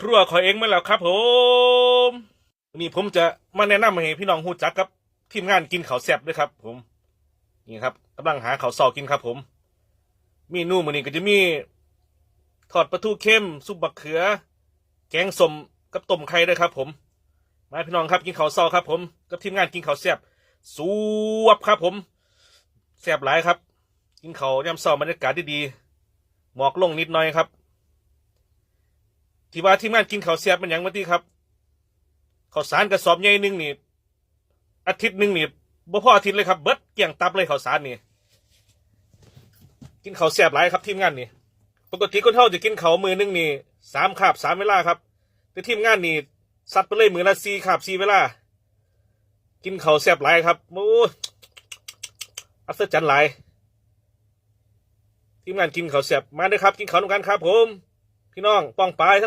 ครัวขอยเองมาแล้วครับผมนนี้ผมจะมาแนะนำให้พี่น้องฮู้จักกับทีมงานกินข้าวแซ่บด้วยครับ ผม นี่ครับกำลังหาข้าวซอกินครับ ผม มีนู่มือนี้ก็จะมีทอดปลาทูเค็มซุปบักเขือ แกงสมกับต้มไข่ด้วยครับ ผมมาพี่น้องครับกินข้าวซอกครับ ผมกับทีมงานกินข้าวแซ่บสวบครับ ผมแซ่บหลายครับ กินข้าวยำซอบรรยากาศดีๆหมอกลงนิดหน่อยครับ ที่ว่าทีมงานกินข้าวเสียบมันหยังมาที่ครับข้าวสารกระสอบใหญ่หนึ่งนี่อาทิตย์หนึ่งนี่บ่พออาทิตย์เลยครับเบิดเกลี่ยงตับเลยข้าวสารนี่กินข้าวเสียบหลายครับทีมงานนี่ปกติคนเท่าจะกินข้าวมือหนึงนี่สามคาบสามเวลาครับแต่ทีมงานนี่ซัดไปเลยมือละสี่คาบสี่เวลา กินข้าวเสียบหลายครับโอ้ยอัศจรรย์หลาย ทีมงานกินข้าวเสียบมาเด้อครับ กินข้าวด้วยกันครับผม พี่น้องป้องปลายทั้ง